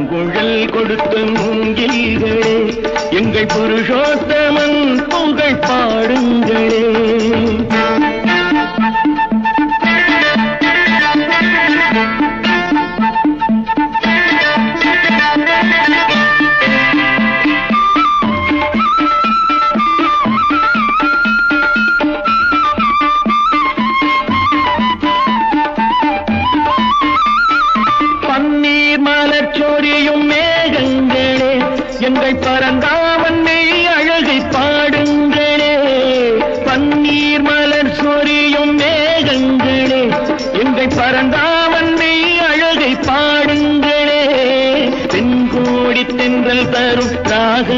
புல்லாங்குழல் கொடுத்த மூங்கில்களே எங்கள் புருஷோத்தமன் புகழ் பாடுங்களே. பன்னீர் எங்கள் மெய் அழகை பாடுங்களே. தென்கோடி தென்றல் தரும் ராக